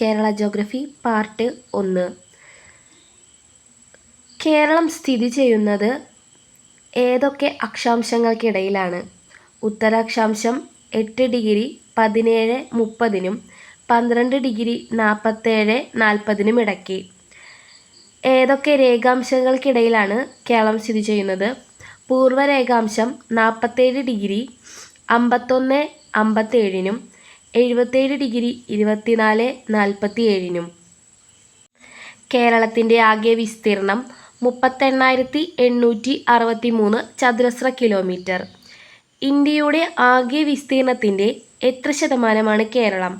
Kerala geography part ഒന്ന്. കേരളം സ്ഥിതി ചെയ്യുന്നത് ഏതൊക്കെ അക്ഷാംശങ്ങൾക്കിടയിലാണ്? ഉത്തരാക്ഷാംശം എട്ട് ഡിഗ്രി പതിനേഴ് മുപ്പതിനും പന്ത്രണ്ട് ഡിഗ്രി നാൽപ്പത്തേഴ് നാൽപ്പതിനും ഇടയ്ക്ക്. ഏതൊക്കെ രേഖാംശങ്ങൾക്കിടയിലാണ് കേരളം സ്ഥിതി ചെയ്യുന്നത്? പൂർവരേഖാംശം നാൽപ്പത്തേഴ് ഡിഗ്രി അമ്പത്തൊന്ന് അമ്പത്തേഴിനും എഴുപത്തേഴ് ഡിഗ്രി ഇരുപത്തിനാല് നാൽപ്പത്തി ഏഴിനും കേരളത്തിന്റെ ആകെ വിസ്തീർണം മുപ്പത്തെണ്ണായിരത്തി എണ്ണൂറ്റി അറുപത്തി മൂന്ന് ചതുരശ്ര കിലോമീറ്റർ. ഇന്ത്യയുടെ ആകെ വിസ്തീർണത്തിന്റെ എത്ര ശതമാനമാണ് കേരളം?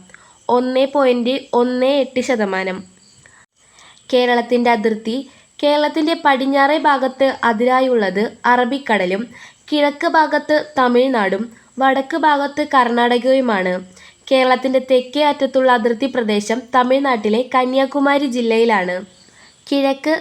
ഒന്ന് പോയിന്റ് ഒന്ന് എട്ട് ശതമാനം. കേരളത്തിന്റെ അതിർത്തി കേരളത്തിന്റെ പടിഞ്ഞാറേ ഭാഗത്ത് അതിരായുള്ളത് അറബിക്കടലും കിഴക്ക് ഭാഗത്ത് തമിഴ്നാടും വടക്ക് ഭാഗത്ത് കർണാടകയുമാണ്. കേരളത്തിന്റെ തെക്കേ അറ്റത്തുള്ള അതിർത്തി പ്രദേശം തമിഴ്നാട്ടിലെ കന്യാകുമാരി ജില്ലയിലാണ്. കിഴക്ക്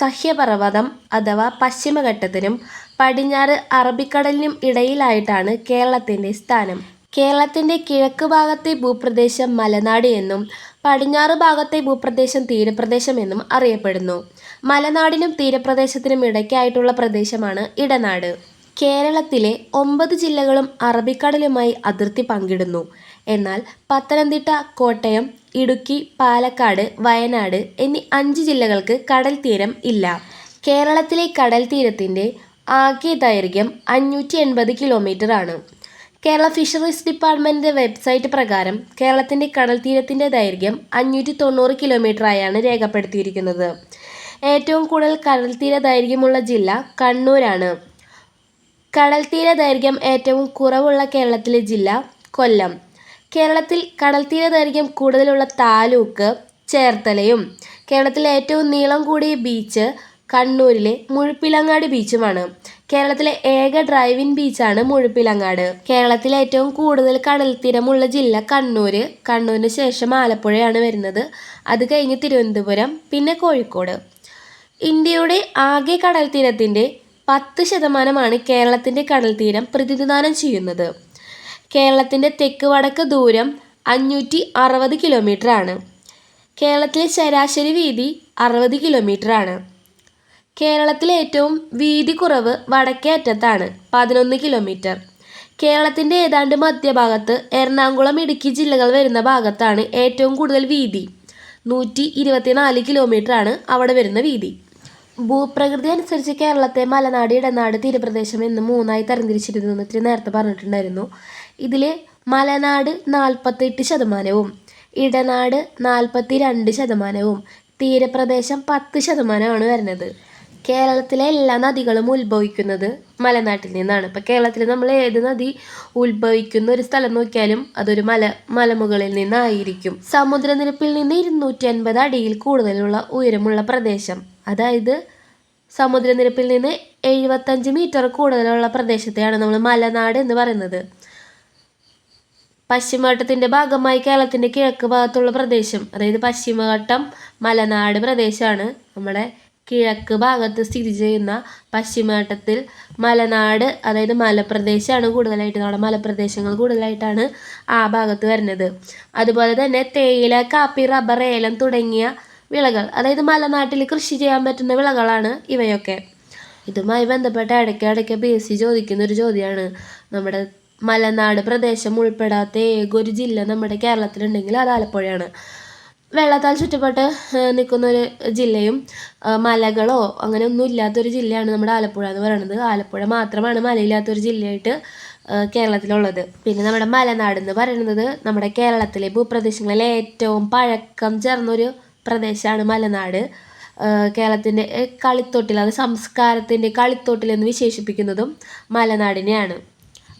സഹ്യപർവതം അഥവാ പശ്ചിമഘട്ടത്തിനും പടിഞ്ഞാറ് അറബിക്കടലിനും ഇടയിലായിട്ടാണ് കേരളത്തിന്റെ സ്ഥാനം. കേരളത്തിന്റെ കിഴക്ക് ഭാഗത്തെ ഭൂപ്രദേശം മലനാട് എന്നും പടിഞ്ഞാറ് ഭാഗത്തെ ഭൂപ്രദേശം തീരപ്രദേശം എന്നും അറിയപ്പെടുന്നു. മലനാടിനും തീരപ്രദേശത്തിനും ഇടയ്ക്കായിട്ടുള്ള പ്രദേശമാണ് ഇടനാട്. കേരളത്തിലെ ഒമ്പത് ജില്ലകളും അറബിക്കടലുമായി അതിർത്തി പങ്കിടുന്നു. എന്നാൽ പത്തനംതിട്ട കോട്ടയം ഇടുക്കി പാലക്കാട് വയനാട് എന്നീ അഞ്ച് ജില്ലകൾക്ക് കടൽ തീരം ഇല്ല. കേരളത്തിലെ കടൽ തീരത്തിന്റെ ആകെ ദൈർഘ്യം അഞ്ഞൂറ്റി എൺപത് കിലോമീറ്റർ ആണ്. കേരള ഫിഷറീസ് ഡിപ്പാർട്ട്മെന്റിന്റെ വെബ്സൈറ്റ് പ്രകാരം കേരളത്തിന്റെ കടൽ തീരത്തിന്റെ ദൈർഘ്യം അഞ്ഞൂറ്റി തൊണ്ണൂറ് കിലോമീറ്ററായാണ് രേഖപ്പെടുത്തിയിരിക്കുന്നത്. ഏറ്റവും കൂടുതൽ കടൽ തീര ദൈർഘ്യമുള്ള ജില്ല കണ്ണൂരാണ്. കടൽ തീര ദൈർഘ്യം ഏറ്റവും കുറവുള്ള കേരളത്തിലെ ജില്ല കൊല്ലം. കേരളത്തിൽ കടൽത്തീര തീര ദൈർഘ്യം കൂടുതലുള്ള താലൂക്ക് ചേർത്തലയും. കേരളത്തിലെ ഏറ്റവും നീളം കൂടിയ ബീച്ച് കണ്ണൂരിലെ മുഴുപ്പിലങ്ങാട് ബീച്ചുമാണ് കേരളത്തിലെ ഏക ഡ്രൈവിൻ ബീച്ചാണ് മുഴുപ്പിലങ്ങാട്. കേരളത്തിലെ ഏറ്റവും കൂടുതൽ കടൽ തീരമുള്ള ജില്ല കണ്ണൂർ കണ്ണൂരിന് ശേഷം ആലപ്പുഴയാണ് വരുന്നത്. അത് കഴിഞ്ഞ് തിരുവനന്തപുരം പിന്നെ കോഴിക്കോട്. ഇന്ത്യയുടെ ആകെ കടൽ തീരത്തിന്റെ പത്ത് ശതമാനമാണ് കേരളത്തിന്റെ കടൽത്തീരം തീരം പ്രതിനിധാനം ചെയ്യുന്നത്. കേരളത്തിന്റെ തെക്ക് വടക്ക് ദൂരം അഞ്ഞൂറ്റി അറുപത് കിലോമീറ്റർ ആണ് കേരളത്തിലെ ശരാശരി വീതി അറുപത് കിലോമീറ്റർ ആണ് കേരളത്തിലെ ഏറ്റവും വീതി കുറവ് വടക്കേ അറ്റത്താണ് പതിനൊന്ന് കിലോമീറ്റർ. കേരളത്തിന്റെ ഏതാണ്ട് മധ്യഭാഗത്ത് എറണാകുളം ഇടുക്കി ജില്ലകൾ വരുന്ന ഭാഗത്താണ് ഏറ്റവും കൂടുതൽ വീതി. നൂറ്റി ഇരുപത്തിനാല് കിലോമീറ്റർ ആണ് അവിടെ വരുന്ന വീതി. ഭൂപ്രകൃതി അനുസരിച്ച് കേരളത്തെ മലനാട് ഇടനാട് തീരപ്രദേശം എന്ന് മൂന്നായി തരംതിരിച്ചിരുന്നു എന്ന് ഇത്തിരി നേരത്തെ പറഞ്ഞിട്ടുണ്ടായിരുന്നു. ഇതിൽ മലനാട് നാൽപ്പത്തെട്ട് ശതമാനവും ഇടനാട് നാൽപ്പത്തി രണ്ട് ശതമാനവും തീരപ്രദേശം പത്ത് ശതമാനമാണ് വരുന്നത്. കേരളത്തിലെ എല്ലാ നദികളും ഉത്ഭവിക്കുന്നത് മലനാട്ടിൽ നിന്നാണ്. ഇപ്പം കേരളത്തിൽ നമ്മൾ ഏത് നദി ഉത്ഭവിക്കുന്ന ഒരു സ്ഥലം നോക്കിയാലും അതൊരു മല മലമുകളിൽ നിന്നായിരിക്കും. സമുദ്രനിരപ്പിൽ നിന്ന് ഇരുന്നൂറ്റി അൻപത് അടിയിൽ കൂടുതലുള്ള ഉയരമുള്ള പ്രദേശം അതായത് സമുദ്രനിരപ്പിൽ നിന്ന് എഴുപത്തഞ്ച് മീറ്റർ കൂടുതലുള്ള പ്രദേശത്തെയാണ് നമ്മൾ മലനാട് എന്ന് പറയുന്നത്. പശ്ചിമഘട്ടത്തിന്റെ ഭാഗമായി കേരളത്തിന്റെ കിഴക്ക് ഭാഗത്തുള്ള പ്രദേശം അതായത് പശ്ചിമഘട്ടം മലനാട് പ്രദേശമാണ്. നമ്മുടെ കിഴക്ക് ഭാഗത്ത് സ്ഥിതി ചെയ്യുന്ന പശ്ചിമഘട്ടത്തിൽ മലനാട് അതായത് മലപ്രദേശമാണ് കൂടുതലായിട്ട് നമ്മുടെ മലപ്രദേശങ്ങൾ കൂടുതലായിട്ടാണ് ആ ഭാഗത്ത് വരുന്നത്. അതുപോലെ തന്നെ തേയില കാപ്പി റബ്ബർ ഏലം തുടങ്ങിയ വിളകൾ അതായത് മലനാട്ടിൽ കൃഷി ചെയ്യാൻ പറ്റുന്ന വിളകളാണ് ഇവയൊക്കെ. ഇതുമായി ബന്ധപ്പെട്ട് ഇടയ്ക്ക് ഇടയ്ക്ക് പി എസ് സി ചോദിക്കുന്ന ഒരു ചോദ്യമാണ്. നമ്മുടെ മലനാട് പ്രദേശം ഉൾപ്പെടാത്ത ഏക ഒരു ജില്ല നമ്മുടെ കേരളത്തിലുണ്ടെങ്കിൽ അത് ആലപ്പുഴയാണ്. വെള്ളത്താൽ ചുറ്റപ്പെട്ട് നിൽക്കുന്ന ഒരു ജില്ലയും മലകളോ അങ്ങനെ ഒന്നും ഇല്ലാത്തൊരു ജില്ലയാണ് നമ്മുടെ ആലപ്പുഴ എന്ന് പറയുന്നത് ആലപ്പുഴ മാത്രമാണ് മലയില്ലാത്തൊരു ജില്ലയായിട്ട് കേരളത്തിലുള്ളത്. പിന്നെ നമ്മുടെ മലനാട് എന്ന് പറയുന്നത് നമ്മുടെ കേരളത്തിലെ ഭൂപ്രദേശങ്ങളിലെ ഏറ്റവും പഴക്കം ചേർന്നൊരു പ്രദേശമാണ് മലനാട്. കേരളത്തിന്റെ കളിത്തൊട്ടിൽ അത് സംസ്കാരത്തിന്റെ കളിത്തൊട്ടിൽ എന്ന് വിശേഷിപ്പിക്കുന്നതും മലനാടിനെയാണ്.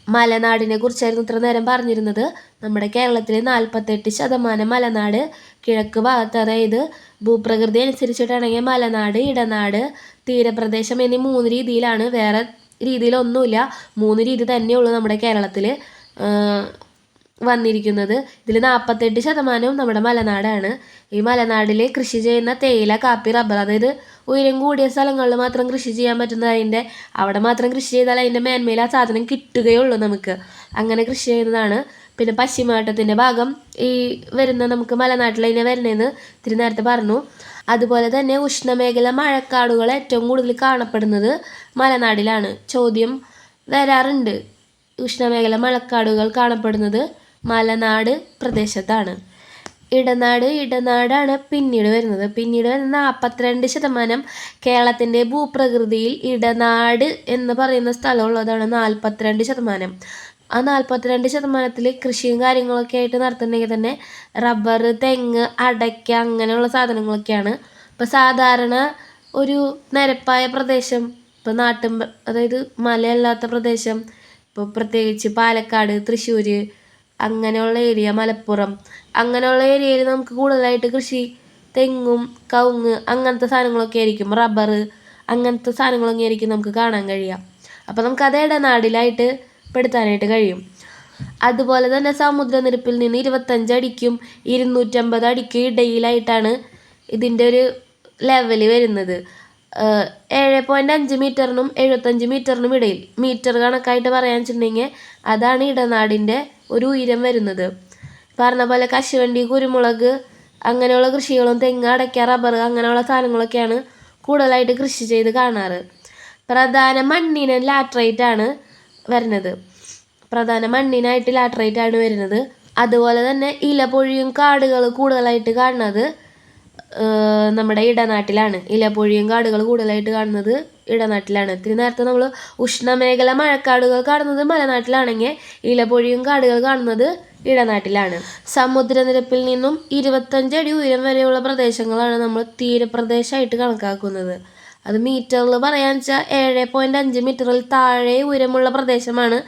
മലനാടിനെ കുറിച്ചായിരുന്നു ഇത്ര നേരം പറഞ്ഞിരുന്നത്. നമ്മുടെ കേരളത്തിലെ നാൽപ്പത്തെട്ട് ശതമാനം മലനാട് കിഴക്ക് ഭാഗത്ത് അതായത് ഭൂപ്രകൃതി അനുസരിച്ചിട്ടാണെങ്കിൽ മലനാട് ഇടനാട് തീരപ്രദേശം എന്നീ മൂന്ന് രീതിയിലാണ്. വേറെ രീതിയിലൊന്നുമില്ല. മൂന്ന് രീതി തന്നെയുള്ളൂ നമ്മുടെ കേരളത്തിൽ വന്നിരിക്കുന്നത്. ഇതിൽ നാൽപ്പത്തെട്ട് ശതമാനവും നമ്മുടെ മലനാടാണ്. ഈ മലനാടിൽ കൃഷി ചെയ്യുന്ന തേയില കാപ്പി റബ്ബർ അതായത് ഉയരം കൂടിയ സ്ഥലങ്ങളിൽ മാത്രം കൃഷി ചെയ്യാൻ പറ്റുന്നത് അതിന്റെ അവിടെ മാത്രം കൃഷി ചെയ്താൽ അതിന്റെ മേന്മയിൽ ആ സാധനം കിട്ടുകയുള്ളൂ നമുക്ക്. അങ്ങനെ കൃഷി ചെയ്യുന്നതാണ്. പിന്നെ പശ്ചിമഘട്ടത്തിന്റെ ഭാഗം ഈ വരുന്ന നമുക്ക് മലനാട്ടിൽ അതിനെ വരുന്നതെന്ന് ഇത്തിരി നേരത്തെ പറഞ്ഞു. അതുപോലെ തന്നെ ഉഷ്ണമേഖല മഴക്കാടുകൾ ഏറ്റവും കൂടുതൽ കാണപ്പെടുന്നത് മലനാടിലാണ്. ചോദ്യം വരാറുണ്ട്. ഉഷ്ണമേഖല മഴക്കാടുകൾ കാണപ്പെടുന്നത് മലനാട് പ്രദേശത്താണ്. ഇടനാട് ഇടനാടാണ് പിന്നീട് വരുന്നത്. പിന്നീട് വരുന്ന നാൽപ്പത്തിരണ്ട് ശതമാനം കേരളത്തിന്റെ ഭൂപ്രകൃതിയിൽ ഇടനാട് എന്ന് പറയുന്ന സ്ഥലമുള്ളതാണ് നാൽപ്പത്തിരണ്ട് ശതമാനം. ആ നാൽപ്പത്തിരണ്ട് ശതമാനത്തിൽ കൃഷിയും കാര്യങ്ങളൊക്കെ ആയിട്ട് നടത്തുന്നുണ്ടെങ്കിൽ തന്നെ റബ്ബർ തെങ്ങ് അടയ്ക്ക അങ്ങനെയുള്ള സാധനങ്ങളൊക്കെയാണ്. ഇപ്പോൾ സാധാരണ ഒരു നിരപ്പായ പ്രദേശം ഇപ്പോൾ നാട്ടിൻ അതായത് മലയല്ലാത്ത പ്രദേശം ഇപ്പോൾ പ്രത്യേകിച്ച് പാലക്കാട് തൃശ്ശൂർ അങ്ങനെയുള്ള ഏരിയ മലപ്പുറം. അങ്ങനെയുള്ള ഏരിയയിൽ നമുക്ക് കൂടുതലായിട്ട് കൃഷി തെങ്ങും കവുങ്ങ് അങ്ങനത്തെ സാധനങ്ങളൊക്കെ ആയിരിക്കും. റബ്ബർ അങ്ങനത്തെ സാധനങ്ങളൊക്കെ ആയിരിക്കും നമുക്ക് കാണാൻ കഴിയുക. അപ്പോൾ നമുക്ക് അത് ഇടനാടിലായിട്ട് പെടുത്താനായിട്ട് കഴിയും. അതുപോലെ തന്നെ സമുദ്രനിരപ്പിൽ നിന്ന് ഇരുപത്തഞ്ച് അടിക്കും ഇരുന്നൂറ്റമ്പത് അടിക്കും ഇടയിലായിട്ടാണ് ഇതിന്റെ ഒരു ലെവൽ വരുന്നത്. ഏഴ് പോയിന്റ് അഞ്ച് മീറ്ററിനും എഴുപത്തഞ്ച് മീറ്ററിനും ഇടയിൽ. മീറ്റർ കണക്കായിട്ട് പറയാൻ വെച്ചിട്ടുണ്ടെങ്കിൽ അതാണ് ഇടനാടിന്റെ ഒരു ഉയരം വരുന്നത്. പറഞ്ഞ പോലെ കശുവണ്ടി കുരുമുളക് അങ്ങനെയുള്ള കൃഷികളും തെങ്ങ് അടയ്ക്ക റബ്ബർ അങ്ങനെയുള്ള സാധനങ്ങളൊക്കെയാണ് കൂടുതലായിട്ട് കൃഷി ചെയ്ത് കാണാറ്. പ്രധാന മണ്ണിന് ലാറ്ററൈറ്റ് ആണ് വരുന്നത്. പ്രധാന മണ്ണിനായിട്ട് ലാറ്ററൈറ്റ് ആണ് വരുന്നത്. അതുപോലെ തന്നെ ഇലപൊഴിയും കാടുകൾ കൂടുതലായിട്ട് കാണുന്നത് നമ്മുടെ ഇടനാട്ടിലാണ്. ഇലപൊഴിയും കാടുകൾ കൂടുതലായിട്ട് കാണുന്നത് ഇടനാട്ടിലാണ്. ഇത്തിരി നേരത്തെ നമ്മൾ ഉഷ്ണമേഖല മഴക്കാടുകൾ കാണുന്നത് മലനാട്ടിലാണെങ്കിൽ ഇലപൊഴിയും കാടുകൾ കാണുന്നത് ഇടനാട്ടിലാണ്. സമുദ്രനിരപ്പിൽ നിന്നും ഇരുപത്തഞ്ച് അടി ഉയരം വരെയുള്ള പ്രദേശങ്ങളാണ് നമ്മൾ തീരപ്രദേശമായിട്ട് കണക്കാക്കുന്നത്. അത് മീറ്ററിൽ പറയാന്ന് വെച്ചാൽ ഏഴ് പോയിന്റ് അഞ്ച് മീറ്ററിൽ താഴെ ഉയരമുള്ള പ്രദേശമാണ്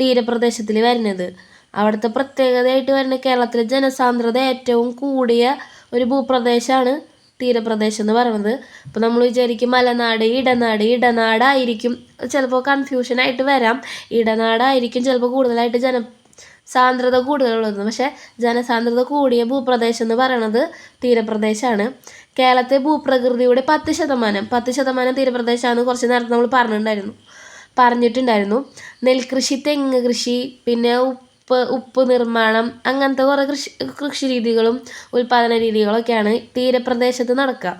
തീരപ്രദേശത്തിൽ വരുന്നത്. അവിടുത്തെ പ്രത്യേകതയായിട്ട് വരുന്ന കേരളത്തിലെ ജനസാന്ദ്രത ഏറ്റവും കൂടിയ ഒരു ഭൂപ്രദേശമാണ് തീരപ്രദേശം എന്ന് പറയുന്നത്. അപ്പോൾ നമ്മൾ വിചാരിക്കും മലനാട് ഇടനാട് ഇടനാടായിരിക്കും. ചിലപ്പോൾ കൺഫ്യൂഷനായിട്ട് വരാം. ഇടനാടായിരിക്കും ചിലപ്പോൾ കൂടുതലായിട്ട് ജന സാന്ദ്രത കൂടുതലുള്ളത്. പക്ഷേ ജനസാന്ദ്രത കൂടിയ ഭൂപ്രദേശം എന്ന് പറയുന്നത് തീരപ്രദേശമാണ് കേരളത്തെ ഭൂപ്രകൃതിയുടെ പത്ത് ശതമാനം പത്ത് ശതമാനം തീരപ്രദേശമാണെന്ന് കുറച്ച് നേരത്തെ നമ്മൾ പറഞ്ഞിട്ടുണ്ടായിരുന്നു. പറഞ്ഞിട്ടുണ്ടായിരുന്നു. നെൽകൃഷി തെങ്ങ് കൃഷി പിന്നെ ഉപ്പ് നിർമ്മാണം അങ്ങനത്തെ കുറേ കൃഷി കൃഷി രീതികളും ഉൽപ്പാദന രീതികളൊക്കെയാണ് തീരപ്രദേശത്ത് നടക്കുക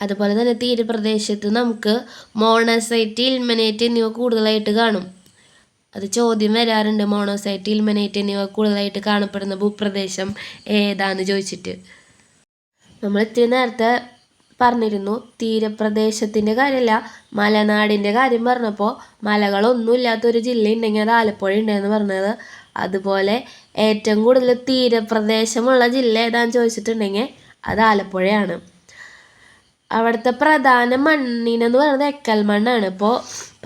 അതുപോലെ തന്നെ തീരപ്രദേശത്ത് നമുക്ക് മോണോസൈറ്റ് ഇൽമനേറ്റ് എന്നിവ കൂടുതലായിട്ട് കാണും. അത് ചോദ്യം വരാറുണ്ട് മോണോസൈറ്റ് ഇൽമനേറ്റ് എന്നിവ കൂടുതലായിട്ട് കാണപ്പെടുന്ന ഭൂപ്രദേശം ഏതാന്ന് ചോദിച്ചിട്ട്. നമ്മൾ ഇത്തിരി നേരത്തെ പറഞ്ഞിരുന്നു. തീരപ്രദേശത്തിന്റെ കാര്യമല്ല. മലനാടിന്റെ കാര്യം പറഞ്ഞപ്പോൾ മലകളൊന്നും ഇല്ലാത്തൊരു ജില്ല ഉണ്ടെങ്കിൽ അത് ആലപ്പുഴ ഉണ്ടെന്ന് പറഞ്ഞത്. അതുപോലെ ഏറ്റവും കൂടുതൽ തീരപ്രദേശമുള്ള ജില്ല ഏതാന്ന് ചോദിച്ചിട്ടുണ്ടെങ്കിൽ അത് ആലപ്പുഴയാണ്. അവിടുത്തെ പ്രധാന മണ്ണിനെന്ന് പറയുന്നത് എക്കൽ മണ്ണാണ്. ഇപ്പോൾ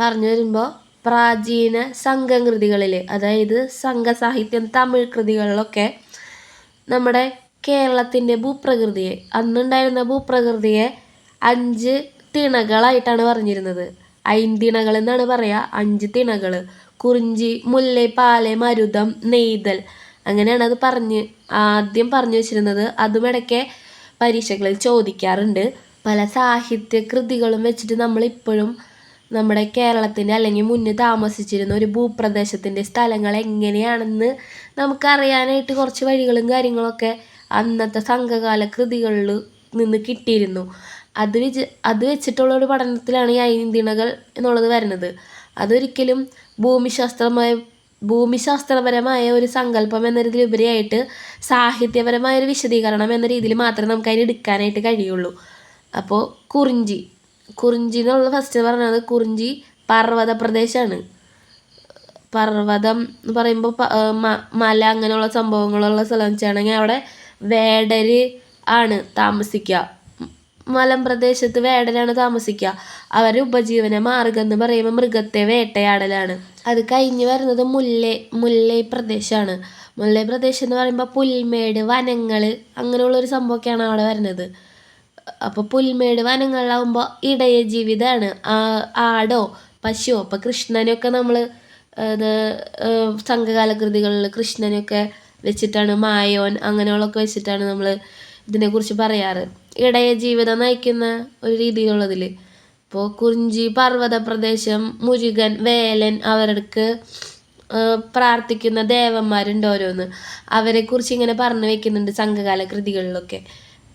പറഞ്ഞു വരുമ്പോൾ പ്രാചീന സംഘകൃതികളിൽ അതായത് സംഘസാഹിത്യം തമിഴ് കൃതികളിലൊക്കെ നമ്മുടെ കേരളത്തിന്റെ ഭൂപ്രകൃതിയെ അന്നുണ്ടായിരുന്ന ഭൂപ്രകൃതിയെ അഞ്ച് തിണകളായിട്ടാണ് പറഞ്ഞിരുന്നത്. ഐന്തിണകൾ എന്നാണ് പറയുക അഞ്ച് തിണകൾ കുറിഞ്ചി മുല്ല പാല മരുതം നെയ്തൽ. അങ്ങനെയാണ് അത് പറഞ്ഞ് ആദ്യം പറഞ്ഞു വെച്ചിരുന്നത്. അതുമിടയ്ക്ക് പരീക്ഷകളിൽ ചോദിക്കാറുണ്ട്. പല സാഹിത്യ കൃതികളും വെച്ചിട്ട് നമ്മളിപ്പോഴും നമ്മുടെ കേരളത്തിന്റെ അല്ലെങ്കിൽ മുന്നേ താമസിച്ചിരുന്ന ഒരു ഭൂപ്രദേശത്തിന്റെ സ്ഥലങ്ങൾ എങ്ങനെയാണെന്ന് നമുക്കറിയാനായിട്ട് കുറച്ച് വഴികളും കാര്യങ്ങളൊക്കെ അന്നത്തെ സംഘകാല കൃതികളിൽ നിന്ന് കിട്ടിയിരുന്നു. അത് വിച അത് വെച്ചിട്ടുള്ള ഒരു പഠനത്തിലാണ് ഈ ഐന്തിണകൾ എന്നുള്ളത് വരുന്നത്. അതൊരിക്കലും ഭൂമിശാസ്ത്രമായ ഭൂമിശാസ്ത്രപരമായ ഒരു സങ്കല്പം എന്നതിലുപരിയായിട്ട് സാഹിത്യപരമായ ഒരു വിശദീകരണം എന്ന രീതിയിൽ മാത്രമേ നമുക്ക് അതിന് എടുക്കാനായിട്ട് കഴിയുള്ളൂ. അപ്പോൾ കുറിഞ്ചി കുറിഞ്ചി എന്നുള്ള ഫസ്റ്റ് പറഞ്ഞത് കുറിഞ്ചി പർവത പ്രദേശമാണ് പർവതം എന്ന് പറയുമ്പോൾ മല അങ്ങനെയുള്ള സംഭവങ്ങളുള്ള സ്ഥലം വെച്ചാണെങ്കിൽ അവിടെ വേടര് ആണ് താമസിക്കുക മലമ്പ്രദേശത്ത് വേടരാണ് താമസിക്കുക അവരുടെ ഉപജീവന മാർഗം എന്ന് പറയുമ്പോൾ മൃഗത്തെ വേട്ടയാടലാണ്. അത് കഴിഞ്ഞ് വരുന്നത് മുല്ലേ മുല്ലൈ പ്രദേശമാണ് മുല്ലൈ പ്രദേശം എന്ന് പറയുമ്പോൾ പുൽമേട് വനങ്ങൾ അങ്ങനെയുള്ളൊരു സംഭവമൊക്കെയാണ് അവിടെ വരുന്നത്. അപ്പോൾ പുൽമേട് വനങ്ങളിലാവുമ്പോൾ ഇടയ ജീവിതമാണ് ആടോ പശുവോ അപ്പോൾ കൃഷ്ണനൊക്കെ നമ്മൾ ഇത് സംഘകാല കൃതികളിൽ കൃഷ്ണനൊക്കെ വെച്ചിട്ടാണ് മായോൻ അങ്ങനെയുള്ളതൊക്കെ വെച്ചിട്ടാണ് നമ്മൾ ഇതിനെക്കുറിച്ച് പറയാറ്. ഇടയ ജീവിതം നയിക്കുന്ന ഒരു രീതിയിലുള്ളതിൽ ഇപ്പോൾ കുറിഞ്ചി പർവത പ്രദേശം മുരുകൻ വേലൻ അവർക്ക് പ്രാർത്ഥിക്കുന്ന ദേവന്മാരുണ്ട് ഓരോന്ന്. അവരെക്കുറിച്ച് ഇങ്ങനെ പറഞ്ഞു വെക്കുന്നുണ്ട് സംഘകാല കൃതികളിലൊക്കെ.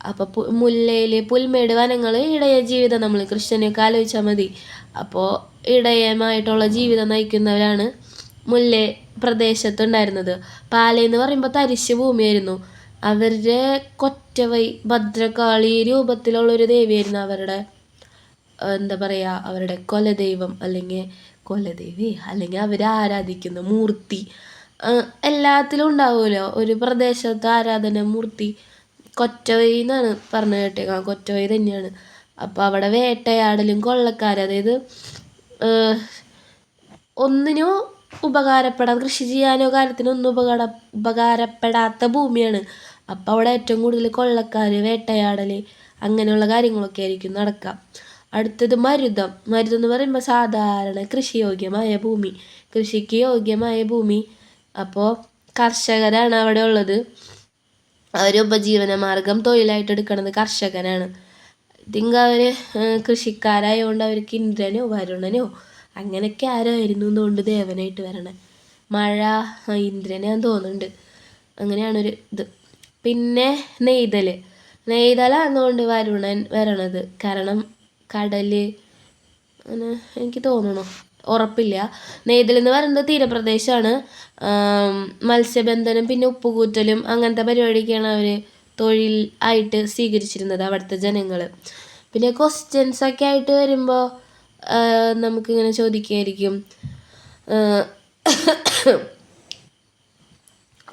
അപ്പോൾ മുല്ലയിൽ പുൽമേട് വനങ്ങൾ ഇടയ ജീവിതം നമ്മൾ കൃഷ്ണനെയൊക്കെ ആലോചിച്ചാൽ മതി. അപ്പോൾ ഇടയമായിട്ടുള്ള ജീവിതം നയിക്കുന്നവരാണ് മുല്ലേ പ്രദേശത്തുണ്ടായിരുന്നത്. പാലയെന്ന് പറയുമ്പോൾ തരിശ് ഭൂമിയായിരുന്നു. അവരുടെ കൊറ്റവൈ ഭദ്രകാളി രൂപത്തിലുള്ളൊരു ദേവിയായിരുന്നു അവരുടെ എന്താ പറയുക അവരുടെ കൊലദൈവം അല്ലെങ്കിൽ കൊലദേവി അല്ലെങ്കിൽ അവർ ആരാധിക്കുന്ന മൂർത്തി. എല്ലാത്തിലും ഉണ്ടാവുമല്ലോ. ഒരു പ്രദേശത്ത് ആരാധന മൂർത്തി കൊറ്റവൈ എന്നാണ് പറഞ്ഞു കേട്ടേക്കാം. കൊറ്റവൈ തന്നെയാണ്. അപ്പോൾ അവിടെ വേട്ടയാടലും കൊള്ളക്കാർ അതായത് ഒന്നിനോ ഉപകാരപ്പെടാൻ കൃഷി ചെയ്യാനോ കാര്യത്തിനൊന്നും ഉപകാര ഉപകാരപ്പെടാത്ത ഭൂമിയാണ്. അപ്പോൾ അവിടെ ഏറ്റവും കൂടുതൽ കൊള്ളക്കാർ വേട്ടയാടൽ അങ്ങനെയുള്ള കാര്യങ്ങളൊക്കെ ആയിരിക്കും നടക്കുക അടുത്തത് മരുതം. മരുതം എന്ന് പറയുമ്പോൾ സാധാരണ കൃഷിയോഗ്യമായ ഭൂമി. കൃഷിക്ക് യോഗ്യമായ ഭൂമി. അപ്പോൾ കർഷകരാണ് അവിടെ ഉള്ളത്. അവർ ഉപജീവന മാർഗം തൊഴിലായിട്ട് എടുക്കുന്നത് കർഷകനാണ് തിങ്ക അവർ കൃഷിക്കാരായതുകൊണ്ട് അവർക്ക് ഇന്ദ്രനോ വരുണനോ അങ്ങനെയൊക്കെ ആരോ ആയിരുന്നു എന്നുകൊണ്ട് ദേവനായിട്ട് വരണേ. മഴ ഇന്ദ്രനാന്ന് തോന്നുന്നുണ്ട്. അങ്ങനെയാണ് ഒരു ഇത്. പിന്നെ നെയ്തൽ നെയ്തലാണെന്നുകൊണ്ട് വരുണൻ വരണത്. കാരണം കടൽ എനിക്ക് തോന്നണു. ഉറപ്പില്ല. നെയ്തൽ എന്ന് പറയുന്നത് തീരപ്രദേശമാണ് മത്സ്യബന്ധനം പിന്നെ ഉപ്പുകൂറ്റലും അങ്ങനത്തെ പരിപാടിയൊക്കെയാണ് അവർ തൊഴിൽ ആയിട്ട് സ്വീകരിച്ചിരുന്നത് അവിടുത്തെ ജനങ്ങൾ പിന്നെ ക്വസ്റ്റ്യൻസ് ഒക്കെ ആയിട്ട് വരുമ്പോൾ നമുക്കിങ്ങനെ ചോദിക്കുമായിരിക്കും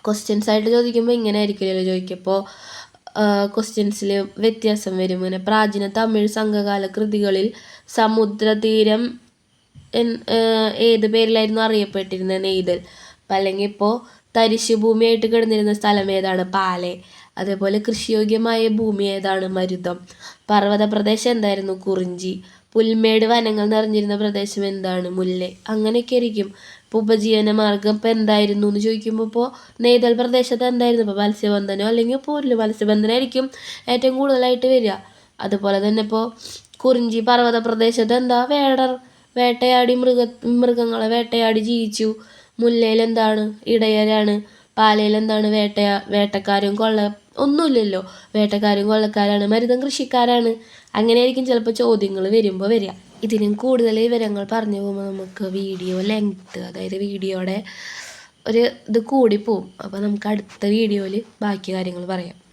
ക്വസ്റ്റ്യൻസ് ആയിട്ട് ചോദിക്കുമ്പോൾ ഇങ്ങനെ ആയിരിക്കില്ലല്ലോ ചോദിക്കപ്പോൾ ക്വസ്റ്റ്യൻസിൽ വ്യത്യാസം വരും. ഇങ്ങനെ പ്രാചീന തമിഴ് സംഘകാല കൃതികളിൽ സമുദ്രതീരം ഏത് പേരിലായിരുന്നു അറിയപ്പെട്ടിരുന്നത്? നെയ്തൽ. അപ്പം അല്ലെങ്കിൽ ഇപ്പോൾ തരിശു ഭൂമിയായിട്ട് കിടന്നിരുന്ന സ്ഥലം ഏതാണ്? പാലെ. അതേപോലെ കൃഷിയോഗ്യമായ ഭൂമി ഏതാണ്? മരുതം. പർവത പ്രദേശം എന്തായിരുന്നു? കുറിഞ്ചി. പുൽമേട് വനങ്ങൾ നിറഞ്ഞിരുന്ന പ്രദേശം എന്താണ്? മുല്ലെ. അങ്ങനെയൊക്കെ ആയിരിക്കും ഇപ്പോൾ ഉപജീവന മാർഗം ഇപ്പോൾ എന്തായിരുന്നു എന്ന് ചോദിക്കുമ്പോൾ ഇപ്പോൾ നെയ്തൽ പ്രദേശത്ത് എന്തായിരുന്നു? ഇപ്പോൾ മത്സ്യബന്ധനോ അല്ലെങ്കിൽ പോരിൽ മത്സ്യബന്ധനമായിരിക്കും ഏറ്റവും കൂടുതലായിട്ട് വരിക. അതുപോലെ തന്നെ ഇപ്പോൾ കുറിഞ്ചി പർവത പ്രദേശത്ത് എന്താ? വേടർ. വേട്ടയാടി മൃഗ മൃഗങ്ങളെ വേട്ടയാടി ജീവിച്ചു. മുല്ലയിൽ എന്താണ്? ഇടയരാണ്. പാലയിൽ എന്താണ്? വേട്ടയാ വേട്ടക്കാരും കൊള്ള ഒന്നുമില്ലല്ലോ. വേട്ടക്കാരും കൊള്ളക്കാരാണ് മരുതം കൃഷിക്കാരാണ്. അങ്ങനെയായിരിക്കും ചിലപ്പോൾ ചോദ്യങ്ങൾ വരുമ്പോൾ വരിക. ഇതിനും കൂടുതൽ വിവരങ്ങൾ പറഞ്ഞു പോകുമ്പോൾ നമുക്ക് വീഡിയോ ലെങ്ത്ത് അതായത് വീഡിയോയുടെ ഒരു ഇത് കൂടിപ്പോവും അപ്പോൾ നമുക്ക് അടുത്ത വീഡിയോയിൽ ബാക്കി കാര്യങ്ങൾ പറയാം.